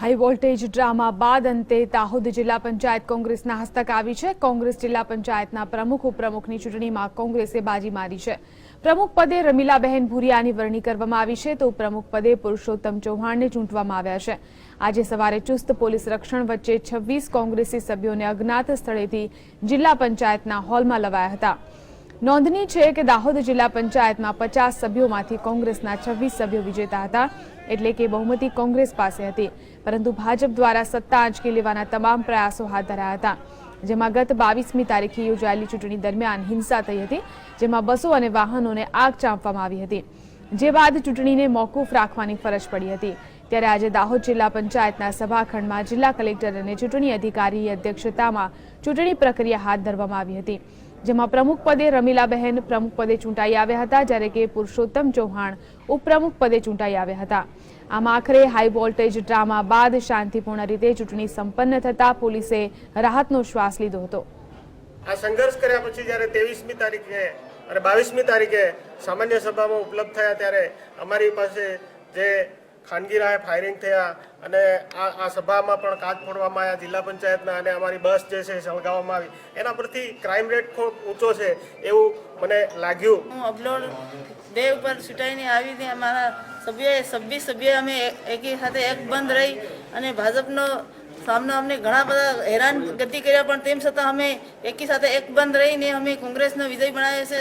High voltage drama બાદ અંતે દાહોદ જિલ્લા પંચાયત કોંગ્રેસના હસ્તક આવી છે. કોંગ્રેસ જિલ્લા પંચાયતના પ્રમુખ ઉપપ્રમુખની ચૂંટણીમાં કોંગ્રેસે બાજી મારી છે. પ્રમુખ પદે રમીલાબહેન ભુરિયાની વરણી કરવામાં આવી છે તો પ્રમુખ પદે પુરુષોત્તમ ચૌહાણને ચૂંટવામાં આવ્યા છે. આજે સવારે ચુસ્ત પોલીસ રક્ષણ વચ્ચે છવ્વીસ કોંગ્રેસી સભ્યોને અજ્ઞાત સ્થળેથી જિલ્લા પંચાયતના હોલમાં લવાયા હતા. નોંધનીય છે કે દાહોદ જિલ્લા પંચાયતમાં પચાસ સભ્યોમાંથી કોંગ્રેસના છવ્વીસ સભ્યો વિજેતા હતા, એટલે કે બહુમતી કોંગ્રેસ પાસે હતી. પરંતુ ભાજપ દ્વારા સત્તા આંચકી લેવાના તમામ પ્રયાસો હાથ ધરાયા હતા. જેમાં ગત બાવીસમી તારીખે યોજાયેલી ચૂંટણી દરમિયાન હિંસા થઈ હતી, જેમાં બસો અને વાહનોને આગ ચાંપવામાં આવી હતી. જે બાદ ચૂંટણીને મોકૂફ રાખવાની ફરજ પડી હતી. ત્યારે આજે દાહોદ જિલ્લા પંચાયતના સભાખંડમાં જિલ્લા કલેક્ટર અને ચૂંટણી અધિકારીની અધ્યક્ષતામાં ચૂંટણી પ્રક્રિયા હાથ ધરવામાં આવી હતી. જેમાં પ્રમુખ પદે રમીલાબહેન પ્રમુખ પદે ચૂંટાઈ આવ્યા હતા, જ્યારે કે પુરુષોત્તમ ચૌહાણ ઉપપ્રમુખ પદે ચૂંટાઈ આવ્યા હતા. આમ આખરે હાઈ વોલ્ટેજ ડ્રામા બાદ શાંતિપૂર્ણ રીતે ચૂંટણી સંપન્ન થતા પોલીસે રાહતનો શ્વાસ લીધો હતો. આ સંઘર્ષ કર્યા પછી જ્યારે ત્રેવીસમી તારીખે અને બાવીસમી તારીખે સામાન્ય સભામાં ઉપલબ્ધ થયા ત્યારે અમારી પાસે જે ખાનગી રાહે ફાયરિંગ થયા અને આ આ સભામાં પણ કાચ ફોડવામાં આવ્યા, જિલ્લા પંચાયતના અને અમારી બસ જે છે સળગાવવામાં આવી. એના પરથી ક્રાઇમ રેટ ખૂબ ઊંચો છે એવું મને લાગ્યું. હું અબલોડ બે ઉપર ચૂંટાઈને આવી હતી. અમારા સભ્યએ છવ્વીસ સભ્ય અમે એકી સાથે એક બંધ રહી અને ભાજપનો સામનો અમને ઘણા બધા હેરાન ગતિ કર્યા, પણ તેમ છતાં અમે એકી સાથે એક બંધ રહીને અમે કોંગ્રેસનો વિજય બનાવ્યો છે.